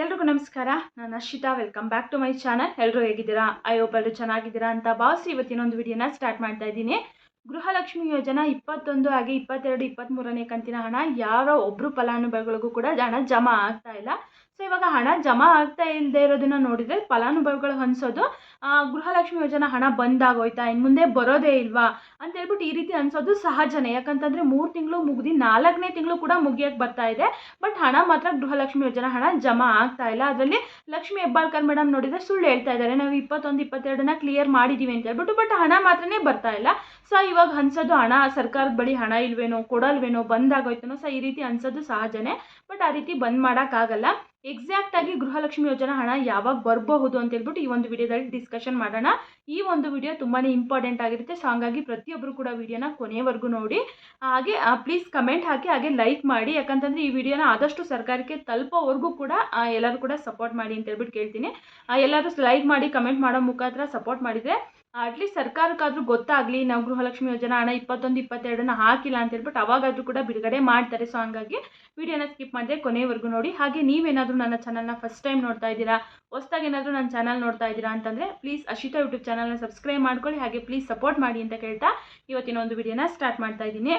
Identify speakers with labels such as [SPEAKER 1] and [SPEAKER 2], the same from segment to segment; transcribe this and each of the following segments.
[SPEAKER 1] ಎಲ್ರಿಗೂ ನಮಸ್ಕಾರ. ನಾನು Arshita welcome back to my channel ಎಲ್ಲರೂ ಹೇಗಿದ್ದೀರಾ? ಐ ಹೋಪ್ ಎಲ್ಲರೂ ಚೆನ್ನಾಗಿದ್ದೀರಾ ಅಂತ ಭಾವಿಸಿ ಇವತ್ತಿನೊಂದು ವಿಡಿಯೋನ ಸ್ಟಾರ್ಟ್ ಮಾಡ್ತಾ ಇದ್ದೀನಿ. ಗೃಹಲಕ್ಷ್ಮಿ ಯೋಜನಾ ಇಪ್ಪತ್ತೊಂದು ಹಾಗೆ ಇಪ್ಪತ್ತೆರಡು ಇಪ್ಪತ್ತ್ಮೂರನೇ ಕಂತಿನ ಹಣ ಯಾರೋ ಒಬ್ಬರು ಫಲಾನುಭವಿಗಳಿಗೂ ಕೂಡ ಹಣ ಜಮಾ ಆಗ್ತಾ ಇಲ್ಲ. ಸೊ ಇವಾಗ ಹಣ ಜಮಾ ಆಗ್ತಾ ಇಲ್ಲದೆ ಇರೋದನ್ನ ನೋಡಿದರೆ ಫಲಾನುಭವಿಗಳು ಅನ್ಸೋದು ಗೃಹಲಕ್ಷ್ಮಿ ಯೋಜನಾ ಹಣ ಬಂದಾಗೋಯ್ತಾ ಇನ್ನು ಮುಂದೆ ಬರೋದೇ ಇಲ್ವಾ ಅಂತ ಹೇಳ್ಬಿಟ್ಟು ಈ ರೀತಿ ಅನ್ಸೋದು ಸಹಜನೇ. ಯಾಕಂತಂದರೆ ಮೂರು ತಿಂಗಳು ಮುಗಿದು ನಾಲ್ಕನೇ ತಿಂಗಳು ಕೂಡ ಮುಗಿಯೋಕ್ಕೆ ಬರ್ತಾ ಇದೆ, ಬಟ್ ಹಣ ಮಾತ್ರ ಗೃಹಲಕ್ಷ್ಮಿ ಯೋಜನಾ ಹಣ ಜಮಾ ಆಗ್ತಾ ಇಲ್ಲ. ಅದರಲ್ಲಿ ಲಕ್ಷ್ಮಿ ಹೆಬ್ಬಾಳ್ಕರ್ ಮೇಡಮ್ ನೋಡಿದರೆ ಸುಳ್ಳು ಹೇಳ್ತಾ ಇದ್ದಾರೆ, ನಾವು ಇಪ್ಪತ್ತೊಂದು, ಇಪ್ಪತ್ತೆರಡನ್ನ ಕ್ಲಿಯರ್ ಮಾಡಿದ್ದೀವಿ ಅಂತ ಹೇಳ್ಬಿಟ್ಟು, ಬಟ್ ಹಣ ಮಾತ್ರನೇ ಬರ್ತಾ ಇಲ್ಲ. ಸೊ ಇವಾಗ ಅನ್ಸೋದು ಹಣ, ಸರ್ಕಾರದ ಬಳಿ ಹಣ ಇಲ್ವೇನೋ, ಕೊಡಲ್ವೇನೋ, ಬಂದಾಗೋಯ್ತನೋ ಸೊ ಈ ರೀತಿ ಅನ್ಸೋದು ಸಹಜನೇ, ಬಟ್ ಆ ರೀತಿ ಬಂದ್ ಮಾಡೋಕ್ಕಾಗಲ್ಲ ಎಕ್ಸಾಕ್ಟ್ ಆಗಿ ಗೃಹಲಕ್ಷ್ಮಿ ಯೋಜನಾ ಹಣ ಯಾವಾಗ ಬರಬಹುದು ಅಂತ ಹೇಳ್ಬಿಟ್ಟು ಈ ಒಂದು ವಿಡಿಯೋದಲ್ಲಿ ಡಿಸ್ಕಷನ್ ಮಾಡೋಣ. ಈ ಒಂದು ವಿಡಿಯೋ ತುಂಬಾ ಇಂಪಾರ್ಟೆಂಟ್ ಆಗಿರುತ್ತೆ. ಸೊ ಹಂಗಾಗಿ ಪ್ರತಿಯೊಬ್ಬರು ಕೂಡ ವಿಡಿಯೋನ ಕೊನೆವರೆಗೂ ನೋಡಿ. ಹಾಗೆ ಪ್ಲೀಸ್ ಕಮೆಂಟ್ ಹಾಕಿ, ಹಾಗೆ ಲೈಕ್ ಮಾಡಿ. ಯಾಕಂತಂದರೆ ಈ ವಿಡಿಯೋನ ಆದಷ್ಟು ಸರ್ಕಾರಕ್ಕೆ ತಲುಪೋವರೆಗೂ ಕೂಡ ಎಲ್ಲರೂ ಕೂಡ ಸಪೋರ್ಟ್ ಮಾಡಿ ಅಂತ ಹೇಳ್ಬಿಟ್ಟು ಕೇಳ್ತೀನಿ. ಎಲ್ಲರೂ ಲೈಕ್ ಮಾಡಿ ಕಮೆಂಟ್ ಮಾಡೋ ಮುಖಾಂತರ ಸಪೋರ್ಟ್ ಮಾಡಿದರೆ ಅಟ್ಲೀಸ್ಟ್ ಸರ್ಕಾರಕ್ಕಾದರೂ ಗೊತ್ತಾಗಲಿ, ನಾವು ಗೃಹಲಕ್ಷ್ಮಿ ಯೋಜನಾ ಹಣ ಇಪ್ಪತ್ತೊಂದು, ಇಪ್ಪತ್ತೆರಡನ್ನ ಹಾಕಿಲ್ಲ ಅಂತ ಹೇಳ್ಬಿಟ್ಟು ಅವಾಗಾದರೂ ಕೂಡ ಬಿಡುಗಡೆ ಮಾಡ್ತಾರೆ. ಸೊ ಹಂಗಾಗಿ ವಿಡಿಯೋನ ಸ್ಕಿಪ್ ಮಾಡಿದೆ ಕೊನೆವರೆಗೂ ನೋಡಿ. ಹಾಗೆ ನೀವೇನಾದರೂ ನನ್ನ ಚಾನಲ್ನ ಫಸ್ಟ್ ಟೈಮ್ ನೋಡ್ತಾ ಇದ್ದೀರಾ, ಹೊಸ್ದಾಗಿ ಏನಾದರೂ ನನ್ನ ಚಾನಲ್ ನೋಡ್ತಾ ಇದ್ದೀರಾ ಅಂತಂದರೆ ಪ್ಲೀಸ್ ಅಶಿತಾ ಯೂಟ್ಯೂಬ್ ಚಾನಲ್ನ ಸಬ್ಸ್ಕ್ರೈಬ್ ಮಾಡ್ಕೊಳ್ಳಿ. ಹಾಗೆ ಪ್ಲೀಸ್ ಸಪೋರ್ಟ್ ಮಾಡಿ ಅಂತ ಕೇಳ್ತಾ ಇವತ್ತಿನ ಒಂದು ವಿಡಿಯೋನ ಸ್ಟಾರ್ಟ್ ಮಾಡ್ತಾ ಇದ್ದೀನಿ.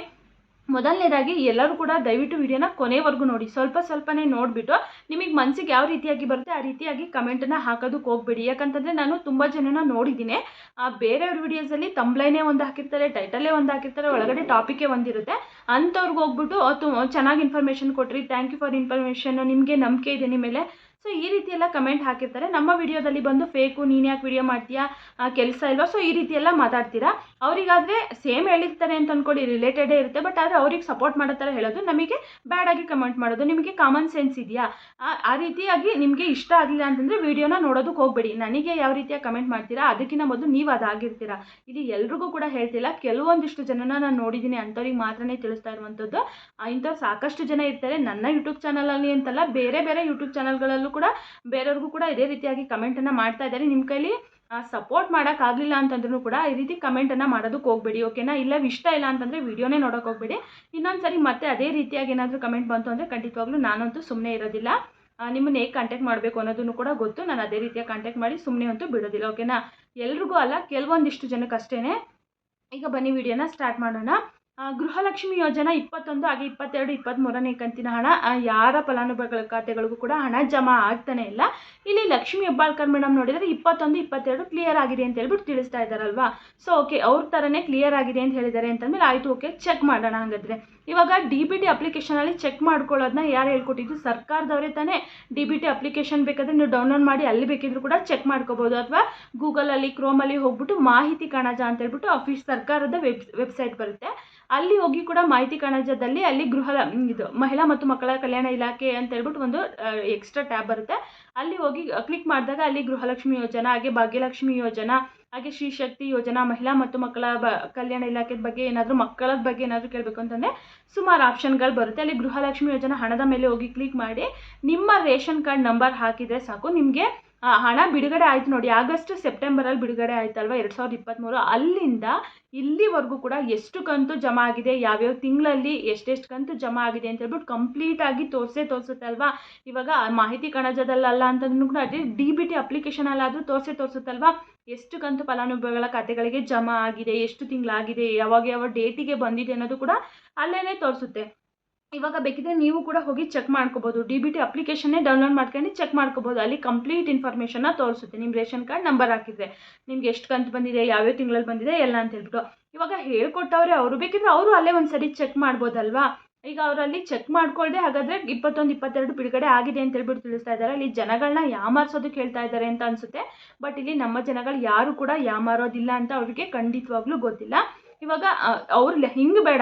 [SPEAKER 1] ಮೊದಲನೇದಾಗಿ ಎಲ್ಲರೂ ಕೂಡ ದಯವಿಟ್ಟು ವಿಡಿಯೋನ ಕೊನೆವರೆಗೂ ನೋಡಿ. ಸ್ವಲ್ಪ ಸ್ವಲ್ಪನೇ ನೋಡಿಬಿಟ್ಟು ನಿಮಗೆ ಮನಸ್ಸಿಗೆ ಯಾವ ರೀತಿಯಾಗಿ ಬರುತ್ತೆ ಆ ರೀತಿಯಾಗಿ ಕಮೆಂಟನ್ನು ಹಾಕೋದಕ್ಕೆ ಹೋಗ್ಬೇಡಿ. ಯಾಕಂತಂದರೆ ನಾನು ತುಂಬ ಜನನ ನೋಡಿದ್ದೀನಿ. ಆ, ಬೇರೆಯವ್ರ ವಿಡಿಯೋಸಲ್ಲಿ ತಂಬ್ಲೈನೇ ಒಂದು ಹಾಕಿರ್ತಾರೆ ಟೈಟಲ್ಲೇ ಒಂದು ಹಾಕಿರ್ತಾರೆ, ಒಳಗಡೆ ಟಾಪಿಕೇ ಒಂದಿರುತ್ತೆ ಅಂಥವ್ರಿಗೆ ಹೋಗ್ಬಿಟ್ಟು ತು, ಚೆನ್ನಾಗಿ ಇನ್ಫಾರ್ಮೇಷನ್ ಕೊಟ್ರಿ. ಥ್ಯಾಂಕ್ ಯು ಫಾರ್ ಇನ್ಫಾರ್ಮೇಷನ್ ನಿಮಗೆ ನಂಬಿಕೆ ಇದೆ ನಿಮ್ಮ ಮೇಲೆ. ಸೊ ಈ ರೀತಿ ಎಲ್ಲ ಕಮೆಂಟ್ ಹಾಕಿರ್ತಾರೆ. ನಮ್ಮ ವಿಡಿಯೋದಲ್ಲಿ ಬಂದು ಫೇಕು ನೀನು ಯಾಕೆ ವಿಡಿಯೋ ಮಾಡ್ತೀಯಾ ಕೆಲಸ ಇಲ್ವಾ? ಸೊ ಈ ರೀತಿ ಎಲ್ಲ ಮಾತಾಡ್ತೀರಾ? ಅವರಿಗಾದರೆ ಸೇಮ್ ಹೇಳಿರ್ತಾರೆ ಅಂತ ಅಂದ್ಕೊಳ್ಳಿ ರಿಲೇಟೆಡೇ ಇರುತ್ತೆ. ಬಟ್ ಆದರೆ ಅವ್ರಿಗೆ ಸಪೋರ್ಟ್ ಮಾಡೋ ಥರ ಹೇಳೋದು ನಮಗೆ ಬ್ಯಾಡಾಗಿ ಕಮೆಂಟ್ ಮಾಡೋದು. ನಿಮಗೆ ಕಾಮನ್ ಸೆನ್ಸ್ ಇದೆಯಾ? ಆ- ರೀತಿಯಾಗಿ ನಿಮಗೆ ಇಷ್ಟ ಆಗಲಿಲ್ಲ ಅಂತಂದರೆ ವಿಡಿಯೋನ ನೋಡೋದಕ್ಕೆ ಹೋಗಬೇಡಿ. ನನಗೆ ಯಾವ ರೀತಿಯಾಗಿ ಕಮೆಂಟ್ ಮಾಡ್ತೀರಾ? ಅದಕ್ಕಿಂತ ಮೊದಲು ನೀವು ಅದಾಗಿರ್ತೀರಾ. ಇದು ಎಲ್ರಿಗೂ ಕೂಡ ಹೇಳ್ತಿಲ್ಲ. ಕೆಲವೊಂದಿಷ್ಟು ಜನನ ನಾನು ನೋಡಿದ್ದೀನಿ. ಅಂಥವ್ರಿಗೆ ಮಾತ್ರನೇ ತಿಳಿಸ್ತಾ ಇರುವಂಥದ್ದು. ಇಂಥವ್ರು ಸಾಕಷ್ಟು ಜನ ಇರ್ತಾರೆ. ನನ್ನ ಯೂಟ್ಯೂಬ್ ಚಾನಲಲ್ಲಿ ಅಂತಲ್ಲ ಬೇರೆ ಬೇರೆ ಯೂಟ್ಯೂಬ್ ಚಾನಲ್ಗಳಲ್ಲೂ ಕೂಡ ಬೇರೆಯವ್ರಿಗೂ ಕೂಡ ಇದೇ ರೀತಿಯಾಗಿ ಕಮೆಂಟನ್ನು ಮಾಡ್ತಾ ಇದ್ದಾರೆ. ನಿಮ್ಮ ಕೈಲಿ ಸಪೋರ್ಟ್ ಮಾಡೋಕ್ಕಾಗಲಿಲ್ಲ ಅಂತಂದ್ರೂ ಕೂಡ ಈ ರೀತಿ ಕಮೆಂಟನ್ನು ಮಾಡೋದಕ್ಕೆ ಹೋಗಬೇಡಿ ಓಕೆನಾ ಇಲ್ಲ ಇಷ್ಟ ಇಲ್ಲ ಅಂತಂದರೆ ವಿಡಿಯೋನೇ ನೋಡೋಕೆ ಹೋಗಬೇಡಿ. ಇನ್ನೊಂದ್ಸರಿ ಮತ್ತೆ ಅದೇ ರೀತಿಯಾಗಿ ಏನಾದರೂ ಕಮೆಂಟ್ ಬಂತು ಅಂದರೆ ಖಂಡಿತವಾಗ್ಲೂ ನಾನಂತೂ ಸುಮ್ಮನೆ ಇರೋದಿಲ್ಲ. ನಿಮ್ಮನ್ನ ಹೇಗೆ ಕಾಂಟ್ಯಾಕ್ಟ್ ಮಾಡಬೇಕು ಅನ್ನೋದನ್ನು ಕೂಡ ಗೊತ್ತು. ನಾನು ಅದೇ ರೀತಿಯಾಗಿ ಕಾಂಟ್ಯಾಕ್ಟ್ ಮಾಡಿ ಸುಮ್ಮನೆ ಅಂತೂ ಬಿಡೋದಿಲ್ಲ ಓಕೆನಾ ಎಲ್ರಿಗೂ ಅಲ್ಲ, ಕೆಲವೊಂದಿಷ್ಟು ಜನಕ್ಕೆ ಅಷ್ಟೇ ಈಗ ಬನ್ನಿ, ವಿಡಿಯೋನ ಸ್ಟಾರ್ಟ್ ಮಾಡೋಣ. ಗೃಹಲಕ್ಷ್ಮಿ ಯೋಜನಾ ಇಪ್ಪತ್ತೊಂದು, ಹಾಗೆ ಇಪ್ಪತ್ತೆರಡು ಇಪ್ಪತ್ತ್ಮೂರನೇ ಕಂತಿನ ಹಣ ಯಾರ ಫಲಾನುಭವಿಗಳ ಖಾತೆಗಳಿಗೂ ಕೂಡ ಹಣ ಜಮಾ ಆಗ್ತಾನೆ ಇಲ್ಲ. ಇಲ್ಲಿ ಲಕ್ಷ್ಮಿ ಹೆಬ್ಬಾಳ್ಕರ್ ಮೇಡಮ್ ನೋಡಿದರೆ ಇಪ್ಪತ್ತೊಂದು, ಇಪ್ಪತ್ತೆರಡು ಕ್ಲಿಯರ್ ಆಗಿದೆ ಅಂತ ಹೇಳ್ಬಿಟ್ಟು ತಿಳಿಸ್ತಾ ಇದ್ದಾರಲ್ವಾ? ಸೊ ಓಕೆ ಅವ್ರ ಥರನೇ ಕ್ಲಿಯರ್ ಆಗಿದೆ ಅಂತ ಹೇಳಿದ್ದಾರೆ ಅಂತಂದ್ಮೇಲೆ ಆಯಿತು ಓಕೆ ಚೆಕ್ ಮಾಡೋಣ ಹಾಗಾದರೆ. ಇವಾಗ ಡಿ ಬಿ ಟಿ ಅಪ್ಲಿಕೇಶನಲ್ಲಿ ಚೆಕ್ ಮಾಡ್ಕೊಳ್ಳೋದನ್ನ ಯಾರು ಹೇಳ್ಕೊಟ್ಟಿದ್ದು? ಸರ್ಕಾರದವರೇ ತಾನೇ. ಡಿ ಬಿ ಟಿ ಅಪ್ಲಿಕೇಶನ್ ಬೇಕಾದರೆ ನೀವು ಡೌನ್ಲೋಡ್ ಮಾಡಿ ಅಲ್ಲಿ ಬೇಕಿದ್ರು ಕೂಡ ಚೆಕ್ ಮಾಡ್ಕೋಬೋದು. ಅಥವಾ ಗೂಗಲಲ್ಲಿ ಕ್ರೋಮಲ್ಲಿ ಹೋಗ್ಬಿಟ್ಟು ಮಾಹಿತಿ ಕಣಜ ಅಂತ ಹೇಳ್ಬಿಟ್ಟು ಆಫೀಸ್ ಸರ್ಕಾರದ ವೆಬ್, ವೆಬ್ಸೈಟ್ ಬರುತ್ತೆ. ಅಲ್ಲಿ ಹೋಗಿ ಕೂಡ ಮಾಹಿತಿ ಕಣಜದಲ್ಲಿ ಅಲ್ಲಿ ಗೃಹ, ಇದು ಮಹಿಳಾ ಮತ್ತು ಮಕ್ಕಳ ಕಲ್ಯಾಣ ಇಲಾಖೆ ಅಂತ ಹೇಳ್ಬಿಟ್ಟು ಒಂದು ಎಕ್ಸ್ಟ್ರಾ ಟ್ಯಾಬ್ ಬರುತ್ತೆ. ಅಲ್ಲಿ ಹೋಗಿ ಕ್ಲಿಕ್ ಮಾಡಿದಾಗ ಅಲ್ಲಿ ಗೃಹಲಕ್ಷ್ಮಿ ಯೋಜನಾ, ಹಾಗೆ ಭಾಗ್ಯಲಕ್ಷ್ಮಿ ಯೋಜನಾ ಹಾಗೆ ಶ್ರೀ ಶಕ್ತಿ ಯೋಜನಾ ಮಹಿಳಾ ಮತ್ತು ಮಕ್ಕಳ ಬ, ಕಲ್ಯಾಣ ಇಲಾಖೆ ಬಗ್ಗೆ ಏನಾದರೂ ಮಕ್ಕಳ ಬಗ್ಗೆ ಏನಾದರೂ ಕೇಳಬೇಕು ಅಂತಂದರೆ ಸುಮಾರು ಆಪ್ಷನ್ಗಳು ಬರುತ್ತೆ. ಅಲ್ಲಿ ಗೃಹಲಕ್ಷ್ಮಿ ಯೋಜನಾ ಹಣದ ಮೇಲೆ ಹೋಗಿ ಕ್ಲಿಕ್ ಮಾಡಿ ನಿಮ್ಮ ರೇಷನ್ ಕಾರ್ಡ್ ನಂಬರ್ ಹಾಕಿದರೆ ಸಾಕು. ನಿಮಗೆ ಹಣ ಬಿಡುಗಡೆ ಆಯಿತು ನೋಡಿ. ಆಗಸ್ಟ್ ಸೆಪ್ಟೆಂಬರಲ್ಲಿ ಬಿಡುಗಡೆ ಆಯ್ತಲ್ವ? ಎರಡು ಸಾವಿರದ ಇಪ್ಪತ್ತ್ಮೂರು ಅಲ್ಲಿಂದ ಇಲ್ಲಿವರೆಗೂ ಕೂಡ ಎಷ್ಟು ಕಂತು ಜಮಾ ಆಗಿದೆ? ಯಾವ್ಯಾವ ತಿಂಗಳಲ್ಲಿ ಎಷ್ಟೆಷ್ಟು ಕಂತು ಜಮಾ ಆಗಿದೆ ಅಂತ ಹೇಳ್ಬಿಟ್ಟು ಕಂಪ್ಲೀಟಾಗಿ ತೋರಿಸೇ ತೋರಿಸುತ್ತೆ ಅಲ್ವಾ ಇವಾಗ ಮಾಹಿತಿ ಕಣಜದಲ್ಲಲ್ಲ ಅಂತಂದ್ರೂ ಕೂಡ ಅದೇ ಡಿ ಬಿ ಟಿ ಅಪ್ಲಿಕೇಶನಲ್ಲಾದರೂ ತೋರಿಸೇ ತೋರಿಸುತ್ತಲ್ವಾ? ಎಷ್ಟು ಕಂತು ಫಲಾನುಭವಿಗಳ ಖಾತೆಗಳಿಗೆ ಜಮಾ ಆಗಿದೆ, ಎಷ್ಟು ತಿಂಗಳಾಗಿದೆ, ಯಾವಾಗ ಯಾವ ಡೇಟಿಗೆ ಬಂದಿದೆ ಅನ್ನೋದು ಕೂಡ ಅಲ್ಲೇ ತೋರಿಸುತ್ತೆ. ಇವಾಗ ಬೇಕಿದ್ರೆ ನೀವು ಕೂಡ ಹೋಗಿ ಚೆಕ್ ಮಾಡ್ಕೋಬೋದು. ಡಿ ಬಿ ಟಿ ಅಪ್ಲಿಕೇಶನ್ನೇ ಡೌನ್ಲೋಡ್ ಮಾಡ್ಕೊಂಡು ಚೆಕ್ ಮಾಡ್ಕೋಬೋದು. ಅಲ್ಲಿ ಕಂಪ್ಲೀಟ್ ಇನ್ಫಾರ್ಮೇಷನ್ನ ತೋರಿಸುತ್ತೆ. ನಿಮ್ಮ ರೇಷನ್ ಕಾರ್ಡ್ ನಂಬರ್ ಹಾಕಿದ್ರೆ. ನಿಮ್ಗೆ ಎಷ್ಟು ಕಂತು ಬಂದಿದೆ, ಯಾವ್ಯಾವ ತಿಂಗಳಲ್ಲಿ ಬಂದಿದೆ ಎಲ್ಲ ಅಂತ ಹೇಳ್ಬಿಟ್ಟು. ಇವಾಗ ಹೇಳ್ಕೊಟ್ಟವ್ರೆ ಅವರು. ಬೇಕಿದ್ರೆ ಅವರು ಅಲ್ಲೇ ಒಂದು ಸರಿ ಚೆಕ್ ಮಾಡ್ಬೋದಲ್ವಾ? ಈಗ ಅವರಲ್ಲಿ ಚೆಕ್ ಮಾಡ್ಕೊಳ್ದೆ ಹಾಗಾದ್ರೆ ಇಪ್ಪತ್ತೊಂದು, ಇಪ್ಪತ್ತೆರಡು ಬಿಡುಗಡೆ ಆಗಿದೆ ಅಂತ ಹೇಳ್ಬಿಟ್ಟು ತಿಳಿಸ್ತಾ ಇದ್ದಾರೆ. ಇಲ್ಲಿ ಜನಗಳನ್ನ ಯಾಮಾರಿಸೋದಕ್ಕೆ ಹೇಳ್ತಾ ಇದ್ದಾರೆ ಅಂತ ಅನಿಸುತ್ತೆ. ಬಟ್ ಇಲ್ಲಿ ನಮ್ಮ ಜನಗಳು ಯಾರು ಕೂಡ ಯಾಮಾರೋದಿಲ್ಲ ಅಂತ ಅವರಿಗೆ ಖಂಡಿತವಾಗ್ಲೂ ಗೊತ್ತಿಲ್ಲ. ಇವಾಗ ಅವ್ರು ಹಿಂಗೆ ಬೇಡ,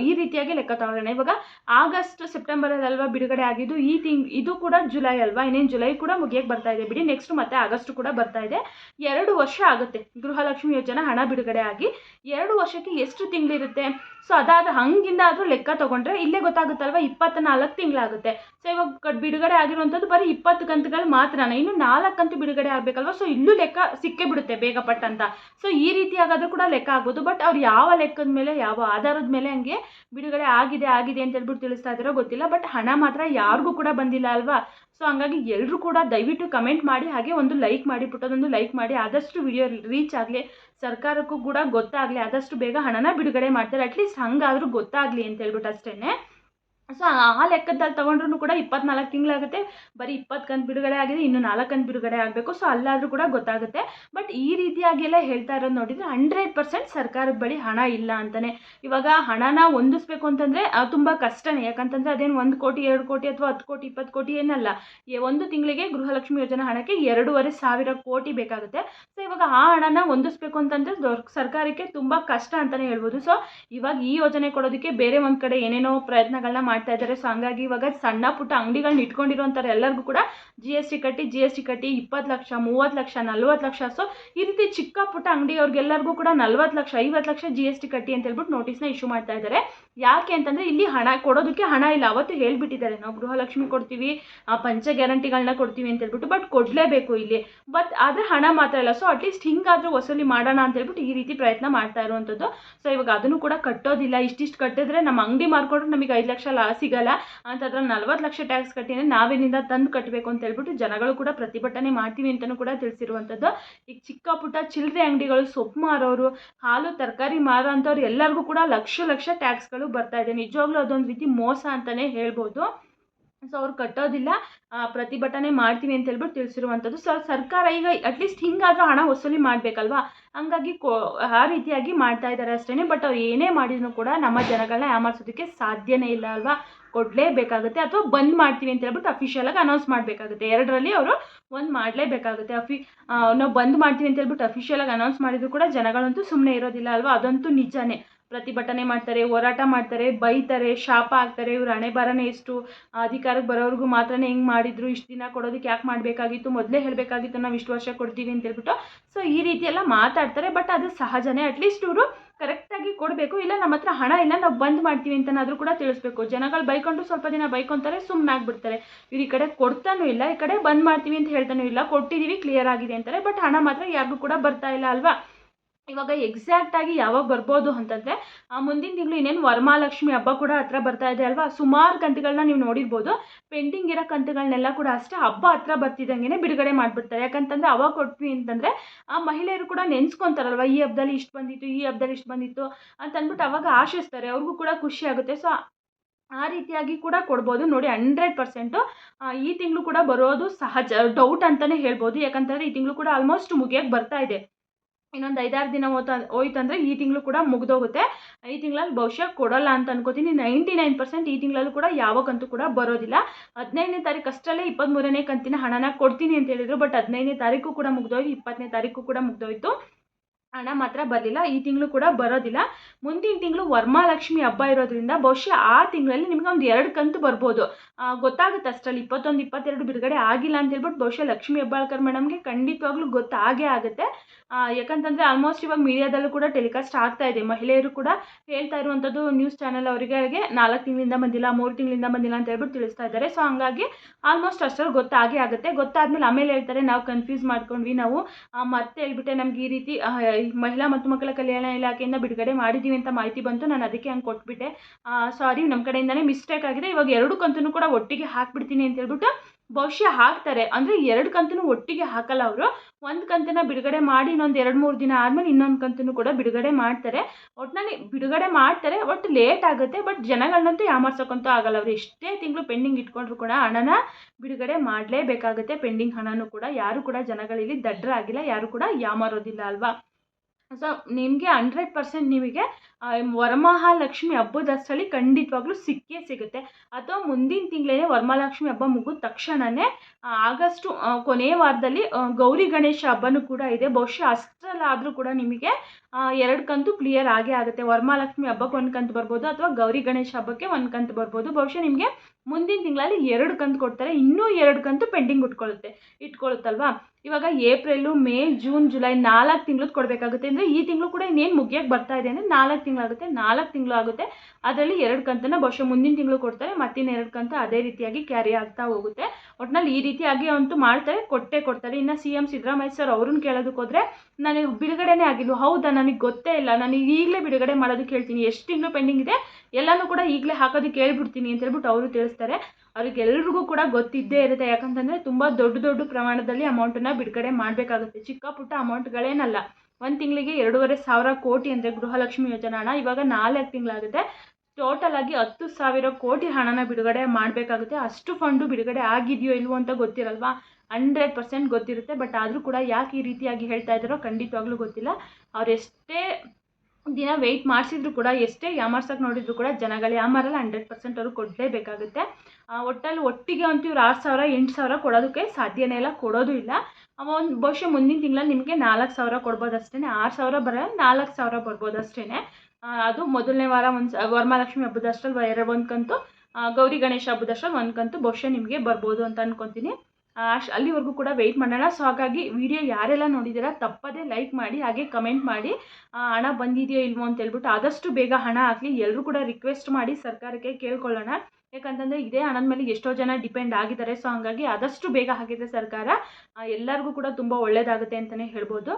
[SPEAKER 1] ಈ- ರೀತಿಯಾಗಿ ಲೆಕ್ಕ ತಗೊಳ್ಳೋಣ. ಇವಾಗ ಆಗಸ್ಟ್, ಸೆಪ್ಟೆಂಬರಲ್ಲಿ ಅಲ್ವಾ ಬಿಡುಗಡೆ ಆಗಿದ್ದು, ಈ ತಿಂಗ್, ಇದು ಕೂಡ ಜುಲೈ ಅಲ್ವಾ? ಇನ್ನೇನು ಜುಲೈ ಕೂಡ ಮುಗಿಯಕ್ಕೆ ಬರ್ತಾ ಇದೆ. ಬಿಡಿ, ನೆಕ್ಸ್ಟ್ ಮತ್ತೆ ಆಗಸ್ಟ್ ಕೂಡ ಬರ್ತಾ ಇದೆ. ಎರಡು ವರ್ಷ ಆಗುತ್ತೆ. ಗೃಹಲಕ್ಷ್ಮಿ ಯೋಜನೆ ಹಣ ಬಿಡುಗಡೆ ಆಗಿ ಎರಡು ವರ್ಷಕ್ಕೆ ಎಷ್ಟು ತಿಂಗಳಿರುತ್ತೆ? ಸೊ, ಅದಾದ ಹಂಗಿಂದ ಆದರೂ ಲೆಕ್ಕ ತಗೊಂಡ್ರೆ ಇಲ್ಲೇ ಗೊತ್ತಾಗುತ್ತಲ್ವ? ಇಪ್ಪತ್ತ ನಾಲ್ಕು ತಿಂಗಳಾಗುತ್ತೆ. ಸೊ, ಇವಾಗ ಬಿಡುಗಡೆ ಆಗಿರುವಂಥದ್ದು ಬರೀ ಇಪ್ಪತ್ತು ಕಂತುಗಳು ಮಾತ್ರ ಇನ್ನು ನಾಲ್ಕು ಕಂತು ಬಿಡುಗಡೆ ಆಗಬೇಕಲ್ವ? ಸೊ, ಇಲ್ಲೂ ಲೆಕ್ಕ ಸಿಕ್ಕೇ ಬಿಡುತ್ತೆ ಬೇಗ ಪಟ್ ಅಂತ. ಸೊ, ಈ ರೀತಿ ಆಗಾದರೂ ಕೂಡ ಲೆಕ್ಕ ಆಗ್ಬೋದು. ಬಟ್ ಅವ್ರು ಯಾವ ಯಾವ ಲೆಕ್ಕದ ಮೇಲೆ, ಯಾವ ಆಧಾರದ ಮೇಲೆ ಹಂಗೆ ಬಿಡುಗಡೆ ಆಗಿದೆ ಆಗಿದೆ ಅಂತ ಹೇಳ್ಬಿಟ್ಟು ತಿಳಿಸ್ತಾ ಇದ್ದಾರೋ ಗೊತ್ತಿಲ್ಲ ಬಟ್ ಹಣ ಮಾತ್ರ ಯಾರಿಗೂ ಕೂಡ ಬಂದಿಲ್ಲ ಅಲ್ವಾ? ಸೊ ಹಂಗಾಗಿ ಎಲ್ಲರೂ ಕೂಡ ದಯವಿಟ್ಟು ಕಮೆಂಟ್ ಮಾಡಿ, ಹಾಗೆ ಒಂದು ಲೈಕ್ ಮಾಡಿ, ಪುಟ್ಟದೊಂದು ಲೈಕ್ ಮಾಡಿ, ಆದಷ್ಟು ವಿಡಿಯೋ ರೀಚ್ ಆಗಲಿ, ಸರ್ಕಾರಕ್ಕೂ ಕೂಡ ಗೊತ್ತಾಗಲಿ, ಆದಷ್ಟು ಬೇಗ ಹಣನ ಬಿಡುಗಡೆ ಮಾಡ್ತಾರೆ ಅಟ್ಲೀಸ್ಟ್ ಹಂಗಾದರೂ ಗೊತ್ತಾಗಲಿ ಅಂತ ಹೇಳ್ಬಿಟ್ಟು ಅಷ್ಟೇ ಸೊ, ಆ ಲೆಕ್ಕದಲ್ಲಿ ತಗೊಂಡ್ರೂ ಕೂಡ ಇಪ್ಪತ್ನಾಲ್ಕು ತಿಂಗಳಾಗುತ್ತೆ. ಬರೀ ಇಪ್ಪತ್ತು ಕಂತು ಬಿಡುಗಡೆ ಆಗಿದೆ, ಇನ್ನು ನಾಲ್ಕು ಕಂತು ಬಿಡುಗಡೆ ಆಗಬೇಕು. ಸೊ, ಅಲ್ಲಾದರೂ ಕೂಡ ಗೊತ್ತಾಗುತ್ತೆ. ಬಟ್ ಈ ರೀತಿಯಾಗೆಲ್ಲ ಹೇಳ್ತಾ ಇರೋದು ನೋಡಿದರೆ ಹಂಡ್ರೆಡ್ ಪರ್ಸೆಂಟ್ ಸರ್ಕಾರದ ಬಳಿ ಹಣ ಇಲ್ಲ ಅಂತಲೇ ಇವಾಗ ಹಣನ ಹೊಂದಿಸ್ಬೇಕು ಅಂತಂದರೆ ತುಂಬ ಕಷ್ಟನೇ. ಯಾಕಂತಂದರೆ ಅದೇನು ಒಂದು ಕೋಟಿ, ಎರಡು ಕೋಟಿ ಅಥವಾ ಹತ್ತು ಕೋಟಿ, ಇಪ್ಪತ್ತು ಕೋಟಿ ಏನಲ್ಲ. ಒಂದು ತಿಂಗಳಿಗೆ ಗೃಹಲಕ್ಷ್ಮಿ ಯೋಜನಾ ಹಣಕ್ಕೆ ಎರಡೂವರೆ ಸಾವಿರ ಕೋಟಿ ಬೇಕಾಗುತ್ತೆ. ಸೊ, ಇವಾಗ ಆ ಹಣನ ಹೊಂದಿಸ್ಬೇಕು ಅಂತಂದರೆ ಸರ್ಕಾರಕ್ಕೆ ತುಂಬ ಕಷ್ಟ ಅಂತಲೇ ಹೇಳ್ಬೋದು. ಸೊ, ಇವಾಗ ಈ ಯೋಜನೆ ಕೊಡೋದಕ್ಕೆ ಬೇರೆ ಒಂದು ಕಡೆ ಏನೇನೋ ಪ್ರಯತ್ನಗಳನ್ನ ಮಾಡ್ತಾ ಇದ್ದಾರೆ. ಸೊ ಹಂಗಾಗಿ ಇವಾಗ ಸಣ್ಣ ಪುಟ್ಟ ಅಂಗಡಿಗಳನ್ನ ಇಟ್ಕೊಂಡಿರೋಂಥವ್ರು ಎಲ್ಲರಿಗೂ ಕೂಡ ಜಿ ಎಸ್ ಟಿ ಕಟ್ಟಿ ಜಿ ಎಸ್ ಟಿ ಕಟ್ಟಿ ಇಪ್ಪತ್ತು ಲಕ್ಷ, ಮೂವತ್ತು ಲಕ್ಷ, ನಲ್ವತ್ತು ಲಕ್ಷ. ಸೊ ಈ ರೀತಿ ಚಿಕ್ಕ ಪುಟ್ಟ ಅಂಗಡಿಯವ್ರಿಗೆಲ್ಲರಿಗೂ ಕೂಡ ನಲ್ವತ್ತು ಲಕ್ಷ, ಐವತ್ತು ಲಕ್ಷ ಜಿ ಎಸ್ ಟಿ ಕಟ್ಟಿ ಅಂತ ಹೇಳ್ಬಿಟ್ಟು ನೋಟಿಸ್ನ ಇಶ್ಯೂ ಮಾಡ್ತಾ ಇದ್ದಾರೆ. ಯಾಕೆ ಅಂತಂದರೆ ಇಲ್ಲಿ ಹಣ, ಕೊಡೋದಕ್ಕೆ ಹಣ ಇಲ್ಲ. ಅವತ್ತು ಹೇಳ್ಬಿಟ್ಟಿದ್ದಾರೆ, ನಾವು ಗೃಹಲಕ್ಷ್ಮಿ ಕೊಡ್ತೀವಿ ಪಂಚ ಗ್ಯಾರಂಟಿಗಳನ್ನ ಕೊಡ್ತೀವಿ ಅಂತ ಹೇಳ್ಬಿಟ್ಟು ಬಟ್ ಕೊಡಲೇಬೇಕು ಇಲ್ಲಿ. ಬಟ್ ಆದರೆ ಹಣ ಮಾತ್ರ ಇಲ್ಲ. ಸೊ ಅಟ್ಲೀಸ್ಟ್ ಹಿಂಗಾದರೂ ವಸೂಲಿ ಮಾಡೋಣ ಅಂತ ಹೇಳ್ಬಿಟ್ಟು ಈ ರೀತಿ ಪ್ರಯತ್ನ ಮಾಡ್ತಾ ಇರುವಂಥದ್ದು. ಸೊ ಇವಾಗ ಅದನ್ನು ಕೂಡ ಕಟ್ಟೋದಿಲ್ಲ. ಇಷ್ಟಿಷ್ಟು ಕಟ್ಟಿದ್ರೆ ನಮ್ಮ ಅಂಗಡಿ ಮಾರ್ಕೊಂಡ್ರೆ ನಮಗೆ ಐದು ಲಕ್ಷ ಲಾ ಸಿಗಲ್ಲ. ಅಂತಂದ್ರೆ ನಲ್ವತ್ತು ಲಕ್ಷ ಟ್ಯಾಕ್ಸ್ ಕಟ್ಟಿ ಅಂದರೆ ನಾವೇನಿಂದ ತಂದು ಕಟ್ಟಬೇಕು ಅಂತ ಹೇಳ್ಬಿಟ್ಟು ಜನಗಳು ಕೂಡ ಪ್ರತಿಭಟನೆ ಮಾಡ್ತೀವಿ ಅಂತಲೂ ಕೂಡ ತಿಳಿಸಿರುವಂಥದ್ದು. ಈಗ ಚಿಕ್ಕ ಪುಟ್ಟ ಚಿಲ್ಲರೆ ಅಂಗಡಿಗಳು ಸೊಪ್ಪು ಮಾರೋರು, ಹಾಲು, ತರಕಾರಿ ಮಾರೋ ಅಂಥವ್ರು ಎಲ್ಲರಿಗೂ ಕೂಡ ಲಕ್ಷ ಲಕ್ಷ ಟ್ಯಾಕ್ಸ್ಗಳು ಬರ್ತಾ ಇದೆ. ನಿಜವಾಗ್ಲೂ ಅದೊಂದು ರೀತಿ ಮೋಸ ಅಂತಲೇ ಹೇಳ್ಬೋದು. ಸೊ ಅವ್ರು ಕಟ್ಟೋದಿಲ್ಲ. ಪ್ರತಿಭಟನೆ ಮಾಡ್ತೀವಿ ಅಂತ ಹೇಳ್ಬಿಟ್ಟು ತಿಳಿಸಿರುವಂಥದ್ದು ಸೊ ಸರ್ಕಾರ ಈಗ ಅಟ್ಲೀಸ್ಟ್ ಹಿಂಗಾದರೂ ಹಣ ವಸೂಲಿ ಮಾಡಬೇಕಲ್ವಾ? ಹಂಗಾಗಿ ಕೋ, ಆ ರೀತಿಯಾಗಿ ಮಾಡ್ತಾ ಇದ್ದಾರೆ ಅಷ್ಟೇ ಬಟ್ ಅವ್ರು ಏನೇ ಮಾಡಿದ್ರು ಕೂಡ ನಮ್ಮ ಜನಗಳನ್ನ ಯಾಮಾರಿಸೋದಕ್ಕೆ ಸಾಧ್ಯನೇ ಇಲ್ಲ ಅಲ್ವಾ? ಕೊಡಲೇಬೇಕಾಗುತ್ತೆ ಅಥವಾ ಬಂದ್ ಮಾಡ್ತೀವಿ ಅಂತ ಹೇಳ್ಬಿಟ್ಟು ಅಫಿಷಿಯಲಾಗಿ ಅನೌನ್ಸ್ ಮಾಡಬೇಕಾಗುತ್ತೆ. ಎರಡರಲ್ಲಿ ಅವರು ಒಂದು ಮಾಡಲೇಬೇಕಾಗುತ್ತೆ. ಅಫಿ ನಾವು ಬಂದ್ ಮಾಡ್ತೀವಿ ಅಂತ ಹೇಳ್ಬಿಟ್ಟು ಅಫಿಷಿಯಲಾಗಿ ಅನೌನ್ಸ್ ಮಾಡಿದ್ರು ಕೂಡ ಜನಗಳಂತೂ ಸುಮ್ಮನೆ ಇರೋದಿಲ್ಲ ಅಲ್ವಾ? ಅದಂತೂ ನಿಜನೇ. ಪ್ರತಿಭಟನೆ ಮಾಡ್ತಾರೆ, ಹೋರಾಟ ಮಾಡ್ತಾರೆ, ಬೈತಾರೆ, ಶಾಪ ಹಾಕ್ತಾರೆ, ಇವ್ರ ಹಣೆ ಬರನೇ ಇಷ್ಟು ಅಧಿಕಾರಕ್ಕೆ ಬರೋರ್ಗು ಮಾತ್ರನೇ ಹಿಂಗೆ ಮಾಡಿದ್ರು, ಇಷ್ಟು ದಿನ ಕೊಡೋದಕ್ಕೆ ಯಾಕೆ ಮಾಡಬೇಕಾಗಿತ್ತು, ಮೊದಲೇ ಹೇಳಬೇಕಾಗಿತ್ತು, ನಾವು ಇಷ್ಟು ವರ್ಷ ಕೊಡ್ತೀವಿ ಅಂತ ಹೇಳ್ಬಿಟ್ಟು. ಸೊ ಈ ರೀತಿ ಎಲ್ಲ ಮಾತಾಡ್ತಾರೆ ಬಟ್ ಅದು ಸಹಜನೇ ಅಟ್ಲೀಸ್ಟ್ ಇವರು ಕರೆಕ್ಟಾಗಿ ಕೊಡಬೇಕು, ಇಲ್ಲ ನಮ್ಮ ಹತ್ರ ಹಣ ಇಲ್ಲ, ನಾವು ಬಂದ್ ಮಾಡ್ತೀವಿ ಅಂತನಾದರೂ ಕೂಡ ತಿಳಿಸ್ಬೇಕು. ಜನಗಳು ಬೈಕೊಂಡು ಸ್ವಲ್ಪ ದಿನ ಬೈಕೊಂತಾರೆ ಸುಮ್ಮನೆ ಆಗ್ಬಿಡ್ತಾರೆ. ಇವ್ರು ಈ ಕಡೆ ಕೊಡ್ತಾನೂ ಇಲ್ಲ, ಈ ಕಡೆ ಬಂದ್ ಮಾಡ್ತೀವಿ ಅಂತ ಹೇಳ್ತಾನೂ ಇಲ್ಲ ಕೊಟ್ಟಿದ್ದೀವಿ ಕ್ಲಿಯರ್ ಆಗಿದೆ ಅಂತಾರೆ ಬಟ್ ಹಣ ಮಾತ್ರ ಯಾರಿಗೂ ಕೂಡ ಬರ್ತಾ ಇಲ್ಲ ಅಲ್ವಾ? ಇವಾಗ ಎಕ್ಸಾಕ್ಟಾಗಿ ಯಾವಾಗ ಬರ್ಬೋದು ಅಂತಂದರೆ ಮುಂದಿನ ತಿಂಗಳು ಇನ್ನೇನು ವರಮಹಾಲಕ್ಷ್ಮಿ ಹಬ್ಬ ಕೂಡ ಹತ್ರ ಬರ್ತಾ ಇದೆ ಅಲ್ವಾ? ಸುಮಾರು ಕಂತುಗಳನ್ನ ನೀವು ನೋಡಿರ್ಬೋದು. ಪೆಂಡಿಂಗ್ ಇರೋ ಕಂತುಗಳನ್ನೆಲ್ಲ ಕೂಡ ಅಷ್ಟೇ ಹಬ್ಬ ಹತ್ರ ಬರ್ತಿದ್ದಂಗೆ ಬಿಡುಗಡೆ ಮಾಡಿಬಿಡ್ತಾರೆ. ಯಾಕಂತಂದರೆ ಅವಾಗ ಕೊಟ್ವಿ ಅಂತಂದರೆ, ಆ ಮಹಿಳೆಯರು ಕೂಡ ನೆನ್ಸ್ಕೊಂತಾರಲ್ವ, ಈ ಹಬ್ಬದಲ್ಲಿ ಇಷ್ಟು ಬಂದಿತ್ತು, ಈ ಹಬ್ಬದಲ್ಲಿ ಇಷ್ಟು ಬಂದಿತ್ತು ಅಂತ ಅಂದ್ಬಿಟ್ಟು ಅವಾಗ ಆಶಿಸ್ತಾರೆ. ಅವ್ರಿಗೂ ಕೂಡ ಖುಷಿ ಆಗುತ್ತೆ. ಸೊ ಆ ರೀತಿಯಾಗಿ ಕೂಡ ಕೊಡ್ಬೋದು. ನೋಡಿ ಹಂಡ್ರೆಡ್ ಪರ್ಸೆಂಟು ಈ ತಿಂಗಳು ಕೂಡ ಬರೋದು ಸಹಜ ಡೌಟ್ ಅಂತಲೇ ಹೇಳ್ಬೋದು. ಯಾಕಂತಂದರೆ ಈ ತಿಂಗಳು ಕೂಡ ಆಲ್ಮೋಸ್ಟ್ ಮುಗಿಯೋಕ್ಕೆ ಬರ್ತಾ ಇದೆ. ಇನ್ನೊಂದು ಐದಾರು ದಿನ ಹೋತ ಹೋಯ್ತಂದ್ರೆ ಈ ತಿಂಗಳು ಕೂಡ ಮುಗಿದೋಗುತ್ತೆ. ಈ ತಿಂಗಳಲ್ಲಿ ಬಹುಶಃ ಕೊಡೋಲ್ಲ ಅಂತ ಅನ್ಕೋತೀನಿ. ನೈಂಟಿ ನೈನ್ ಪರ್ಸೆಂಟ್ ಈ ತಿಂಗಳಲ್ಲೂ ಕೂಡ ಯಾವ ಕಂತು ಕೂಡ ಬರೋದಿಲ್ಲ. ಹದಿನೈದನೇ ತಾರೀಕು ಅಷ್ಟರಲ್ಲೇ ಇಪ್ಪತ್ತ್ಮೂರನೇ ಕಂತಿನ ಹಣನ ಕೊಡ್ತೀನಿ ಅಂತ ಹೇಳಿದರು. ಬಟ್ ಹದಿನೈದನೇ ತಾರೀಕು ಕೂಡ ಮುಗಿದೋಯ್ತು ಇಪ್ಪತ್ತನೇ ತಾರೀಕು ಕೂಡ ಮುಗ್ದೋಯ್ತು. ಹಣ ಮಾತ್ರ ಬರಲಿಲ್ಲ, ಈ ತಿಂಗಳು ಕೂಡ ಬರೋದಿಲ್ಲ. ಮುಂದಿನ ತಿಂಗಳು ವರಮಹಾಲಕ್ಷ್ಮಿ ಹಬ್ಬ ಇರೋದ್ರಿಂದ ಬಹುಶಃ ಆ ತಿಂಗಳಲ್ಲಿ ನಿಮಗೆ ಒಂದು ಎರಡು ಕಂತು ಬರ್ಬೋದು. ಗೊತ್ತಾಗುತ್ತೆ ಅಷ್ಟರಲ್ಲಿ, ಇಪ್ಪತ್ತೊಂದು, ಇಪ್ಪತ್ತೆರಡು ಬಿಡುಗಡೆ ಆಗಿಲ್ಲ ಅಂತ ಹೇಳ್ಬಿಟ್ಟು ಬಹುಶಃ ಲಕ್ಷ್ಮಿ ಹೆಬ್ಬಾಳ್ಕರ್ ಮೇಡಮ್ಗೆ ಖಂಡಿತವಾಗ್ಲೂ ಗೊತ್ತಾಗೇ ಆಗುತ್ತೆ. ಯಾಕಂತಂದರೆ ಆಲ್ಮೋಸ್ಟ್ ಇವಾಗ ಮೀಡಿಯಾದಲ್ಲೂ ಕೂಡ ಟೆಲಿಕಾಸ್ಟ್ ಆಗ್ತಾ ಇದೆ. ಮಹಿಳೆಯರು ಕೂಡ ಹೇಳ್ತಾ ಇರುವಂಥದ್ದು ನ್ಯೂಸ್ ಚಾನಲ್ ಅವರಿಗೆ ನಾಲ್ಕು ತಿಂಗಳಿಂದ ಬಂದಿಲ್ಲ, ಮೂರು ತಿಂಗಳಿಂದ ಬಂದಿಲ್ಲ ಅಂತ ಹೇಳ್ಬಿಟ್ಟು ತಿಳಿಸ್ತಾ ಇದ್ದಾರೆ. ಸೊ ಹಂಗಾಗಿ ಆಲ್ಮೋಸ್ಟ್ ಅಷ್ಟರಲ್ಲಿ ಗೊತ್ತಾಗೇ ಆಗುತ್ತೆ. ಗೊತ್ತಾದ್ಮೇಲೆ ಆಮೇಲೆ ಹೇಳ್ತಾರೆ, ನಾವು ಕನ್ಫ್ಯೂಸ್ ಮಾಡ್ಕೊಂಡ್ವಿ ನಾವು. ಮತ್ತೆ ಹೇಳ್ಬಿಟ್ಟೆ, ನಮ್ಗೆ ಈ ರೀತಿ ಮಹಿಳಾ ಮತ್ತು ಮಕ್ಕಳ ಕಲ್ಯಾಣ ಇಲಾಖೆಯಿಂದ ಬಿಡುಗಡೆ ಮಾಡಿದ್ದೀವಿ ಅಂತ ಮಾಹಿತಿ ಬಂತು. ನಾನು ಅದಕ್ಕೆ ಹಂಗೆ ಕೊಟ್ಬಿಟ್ಟೆ. ಸಾರಿ ನಮ್ಮ ಕಡೆಯಿಂದನೇ ಮಿಸ್ಟೇಕ್ ಆಗಿದೆ. ಇವಾಗ ಎರಡು ಕಂತೂ ಕೂಡ ಒಟ್ಟಿಗೆ ಹಾಕ್ಬಿಡ್ತೀನಿ ಅಂತ ಹೇಳ್ಬಿಟ್ಟು ಬಹುಶಃ ಹಾಕ್ತಾರೆ. ಅಂದರೆ ಎರಡು ಕಂತೂ ಒಟ್ಟಿಗೆ ಹಾಕಲ್ಲ ಅವರು. ಒಂದು ಕಂತನ್ನ ಬಿಡುಗಡೆ ಮಾಡಿ ಇನ್ನೊಂದು ಎರಡು ಮೂರು ದಿನ ಆದಮೇಲೆ ಇನ್ನೊಂದು ಕಂತನ್ನು ಕೂಡ ಬಿಡುಗಡೆ ಮಾಡ್ತಾರೆ. ಒಟ್ಟಿನಲ್ಲಿ ಬಿಡುಗಡೆ ಮಾಡ್ತಾರೆ. ಒಟ್ಟು ಲೇಟ್ ಆಗುತ್ತೆ ಬಟ್ ಜನಗಳನ್ನಂತೂ ಯಾಮಾರ್ಸೋಕ್ಕಂತೂ ಆಗಲ್ಲ ಅವ್ರು. ಎಷ್ಟೇ ತಿಂಗಳು ಪೆಂಡಿಂಗ್ ಇಟ್ಕೊಂಡ್ರು ಕೂಡ ಹಣನ ಬಿಡುಗಡೆ ಮಾಡಲೇಬೇಕಾಗುತ್ತೆ. ಪೆಂಡಿಂಗ್ ಹಣನೂ ಕೂಡ. ಯಾರು ಕೂಡ ಜನಗಳಲ್ಲಿ ದಡ್ಡರಾಗಿಲ್ಲ ಯಾರು ಕೂಡ ಯಾಮಾರೋದಿಲ್ಲ ಅಲ್ವಾ? ಸೊ ನಿಮಗೆ ಹಂಡ್ರೆಡ್ ಪರ್ಸೆಂಟ್ ನಿಮಗೆ ವರಮಹಾಲಕ್ಷ್ಮಿ ಹಬ್ಬದ ಹಬ್ಬದಷ್ಟರಲ್ಲಿ ಖಂಡಿತವಾಗ್ಲೂ ಸಿಕ್ಕೇ ಸಿಗುತ್ತೆ. ಅಥವಾ ಮುಂದಿನ ತಿಂಗಳೇ ವರಮಹಾಲಕ್ಷ್ಮಿ ಹಬ್ಬ ಮುಗಿದ ತಕ್ಷಣವೇ ಆಗಸ್ಟು ಕೊನೆಯ ವಾರದಲ್ಲಿ ಗೌರಿ ಗಣೇಶ ಹಬ್ಬನೂ ಕೂಡ ಇದೆ. ಬಹುಶಃ ಅಷ್ಟರಲ್ಲಾದರೂ ಕೂಡ ನಿಮಗೆ ಎರಡು ಕಂತು ಕ್ಲಿಯರ್ ಆಗೇ ಆಗುತ್ತೆ. ವರಮಹಾಲಕ್ಷ್ಮಿ ಹಬ್ಬಕ್ಕೆ ಒಂದು ಕಂತು ಬರ್ಬೋದು, ಅಥವಾ ಗೌರಿ ಗಣೇಶ ಹಬ್ಬಕ್ಕೆ ಒಂದು ಕಂತು ಬರ್ಬೋದು. ಬಹುಶಃ ನಿಮಗೆ ಮುಂದಿನ ತಿಂಗಳಲ್ಲಿ ಎರಡು ಕಂತು ಕೊಡ್ತಾರೆ, ಇನ್ನೂ ಎರಡು ಕಂತು ಪೆಂಡಿಂಗ್ ಉಟ್ಕೊಳ್ಳುತ್ತೆ ಇಟ್ಕೊಳ್ಳುತ್ತಲ್ವಾ ಇವಾಗ ಏಪ್ರಿಲು, ಮೇ, ಜೂನ್, ಜುಲೈ ನಾಲ್ಕು ತಿಂಗಳದ್ದು ಕೊಡಬೇಕಾಗುತ್ತೆ ಅಂದರೆ ಈ ತಿಂಗಳು ಕೂಡ ಇನ್ನೇನು ಮುಗಿಯೋಕ್ಕೆ ಬರ್ತಾ ಇದೆ ಅಂದರೆ ನಾಲ್ಕು ತಿಂಗಳಾಗುತ್ತೆ ನಾಲ್ಕು ತಿಂಗಳು ಆಗುತ್ತೆ. ಅದರಲ್ಲಿ ಎರಡು ಕಂತನ್ನು ಬಹುಶಃ ಮುಂದಿನ ತಿಂಗಳು ಕೊಡ್ತಾರೆ, ಮತ್ತಿನ್ನೆರಡು ಕಂತು ಅದೇ ರೀತಿಯಾಗಿ ಕ್ಯಾರಿ ಆಗ್ತಾ ಹೋಗುತ್ತೆ. ಒಟ್ನಲ್ಲಿ ಈ ರೀತಿಯಾಗಿ ಅಂತೂ ಮಾಡ್ತಾರೆ, ಕೊಟ್ಟೇ ಕೊಡ್ತಾರೆ. ಇನ್ನು ಸಿ ಎಂ ಸಿದ್ದರಾಮಯ್ಯ ಸರ್ ಅವ್ರನ್ನ ಕೇಳೋದಕ್ಕೆ ಹೋದರೆ ನನಗೆ ಬಿಡುಗಡೆನೇ ಆಗಿಲ್ಲ. ಹೌದಾ, ನನಗೆ ಗೊತ್ತೇ ಇಲ್ಲ. ನನಗೆ ಈಗಲೇ ಬಿಡುಗಡೆ ಮಾಡೋದಕ್ಕೆ ಹೇಳ್ತೀನಿ. ಎಷ್ಟು ತಿಂಗಳು ಪೆಂಡಿಂಗ್ ಇದೆ. ಎಲ್ಲನೂ ಕೂಡ ಈಗಲೇ ಹಾಕೋದಕ್ಕೆ ಹೇಳ್ಬಿಡ್ತೀನಿ ಅಂತ ಹೇಳ್ಬಿಟ್ಟು ಅವರು ತಿಳಿಸ್ತಾರೆ. ಅವ್ರಿಗೆಲ್ರಿಗೂ ಕೂಡ ಗೊತ್ತಿದ್ದೇ ಇರುತ್ತೆ. ಯಾಕಂತಂದರೆ ತುಂಬ ದೊಡ್ಡ ದೊಡ್ಡ ಪ್ರಮಾಣದಲ್ಲಿ ಅಮೌಂಟನ್ನು ಬಿಡುಗಡೆ ಮಾಡಬೇಕಾಗುತ್ತೆ. ಚಿಕ್ಕ ಪುಟ್ಟ ಅಮೌಂಟ್ಗಳೇನಲ್ಲ. ಒಂದು ತಿಂಗಳಿಗೆ ಎರಡೂವರೆ ಸಾವಿರ ಕೋಟಿ ಅಂದರೆ ಗೃಹಲಕ್ಷ್ಮಿ ಯೋಜನಾ ಹಣ ಇವಾಗ ನಾಲ್ಕು ತಿಂಗಳಾಗುತ್ತೆ. ಟೋಟಲ್ ಆಗಿ ಹತ್ತು ಸಾವಿರ ಕೋಟಿ ಹಣನ ಬಿಡುಗಡೆ ಮಾಡಬೇಕಾಗುತ್ತೆ. ಅಷ್ಟು ಫಂಡು ಬಿಡುಗಡೆ ಆಗಿದೆಯೋ ಇಲ್ವೋ ಅಂತ ಗೊತ್ತಿರಲ್ವಾ? ಹಂಡ್ರೆಡ್ ಪರ್ಸೆಂಟ್ ಗೊತ್ತಿರುತ್ತೆ. ಬಟ್ ಆದರೂ ಕೂಡ ಯಾಕೆ ಈ ರೀತಿಯಾಗಿ ಹೇಳ್ತಾ ಇದ್ದಾರೋ ಖಂಡಿತವಾಗ್ಲೂ ಗೊತ್ತಿಲ್ಲ. ಅವ್ರು ಎಷ್ಟೇ ದಿನ ವೆಯ್ಟ್ ಮಾಡಿಸಿದ್ರು ಕೂಡ, ಎಷ್ಟೇ ಯಾಮಾರ್ಸಕ್ಕೆ ನೋಡಿದ್ರು ಕೂಡ ಜನಗಳು ಯಾಮಾರಲ್ಲ ಹಂಡ್ರೆಡ್ ಪರ್ಸೆಂಟ್ ಅವರು ಕೊಡಲೇಬೇಕಾಗುತ್ತೆ. ಒಟ್ಟಲ್ಲಿ ಒಟ್ಟಿಗೆ ಅಂತೂ ಇವ್ರು ಆರು ಸಾವಿರ, ಎಂಟು ಸಾವಿರ ಕೊಡೋದಕ್ಕೆ ಸಾಧ್ಯನೇ ಇಲ್ಲ, ಕೊಡೋದು ಇಲ್ಲ. ಒಂದು ಬಹುಶಃ ಮುಂದಿನ ತಿಂಗಳಲ್ಲಿ ನಿಮಗೆ ನಾಲ್ಕು ಸಾವಿರ ಕೊಡ್ಬೋದು ಅಷ್ಟೇ ಆರು ಸಾವಿರ ಬರೋಲ್ಲ, ನಾಲ್ಕು ಸಾವಿರ ಬರ್ಬೋದು ಅಷ್ಟೇ ಅದು ಮೊದಲನೇ ವಾರ ಒಂದು ವರಮಹಾಲಕ್ಷ್ಮಿ ಹಬ್ಬದಷ್ಟರಲ್ಲಿ ಎರಡು ಒಂದು ಗೌರಿ ಗಣೇಶ ಹಬ್ಬದಷ್ಟರಲ್ಲಿ ಒಂದು ಕಂತು ಬಹುಶಃ ನಿಮಗೆ ಬರ್ಬೋದು ಅಂತ ಅನ್ಕೊತೀನಿ. ಅಷ್ಟು ಅಲ್ಲಿವರೆಗೂ ಕೂಡ ವೆಯ್ಟ್ ಮಾಡೋಣ. ಸೊ ಹಾಗಾಗಿ ವಿಡಿಯೋ ಯಾರೆಲ್ಲ ನೋಡಿದ್ದೀರಾ ತಪ್ಪದೇ ಲೈಕ್ ಮಾಡಿ, ಹಾಗೆ ಕಮೆಂಟ್ ಮಾಡಿ ಹಣ ಬಂದಿದೆಯೋ ಇಲ್ವೋ ಅಂತ ಹೇಳ್ಬಿಟ್ಟು ಆದಷ್ಟು ಬೇಗ ಹಣ ಹಾಕಲಿ. ಎಲ್ಲರೂ ಕೂಡ ರಿಕ್ವೆಸ್ಟ್ ಮಾಡಿ ಸರ್ಕಾರಕ್ಕೆ ಕೇಳ್ಕೊಳ್ಳೋಣ. ಯಾಕಂತಂದರೆ ಇದೇ ಹಣದ ಮೇಲೆ ಎಷ್ಟೋ ಜನ ಡಿಪೆಂಡ್ ಆಗಿದ್ದಾರೆ. ಸೊ ಹಾಗಾಗಿ ಆದಷ್ಟು ಬೇಗ ಹಾಕಿದೆ ಸರ್ಕಾರ ಎಲ್ಲರಿಗೂ ಕೂಡ ತುಂಬ ಒಳ್ಳೆಯದಾಗುತ್ತೆ ಅಂತಲೇ ಹೇಳ್ಬೋದು.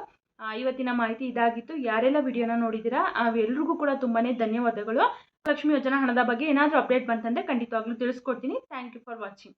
[SPEAKER 1] ಇವತ್ತಿನ ಮಾಹಿತಿ ಇದಾಗಿತ್ತು. ಯಾರೆಲ್ಲ ವಿಡಿಯೋನ ನೋಡಿದ್ದೀರಾ ಎಲ್ರಿಗೂ ಕೂಡ ತುಂಬಾ ಧನ್ಯವಾದಗಳು. ಲಕ್ಷ್ಮಿ ಯೋಜನಾ ಹಣದ ಬಗ್ಗೆ ಏನಾದರೂ ಅಪ್ಡೇಟ್ ಬಂತಂದರೆ ಖಂಡಿತವಾಗ್ಲೂ ತಿಳಿಸ್ಕೊಡ್ತೀನಿ. Thank you for watching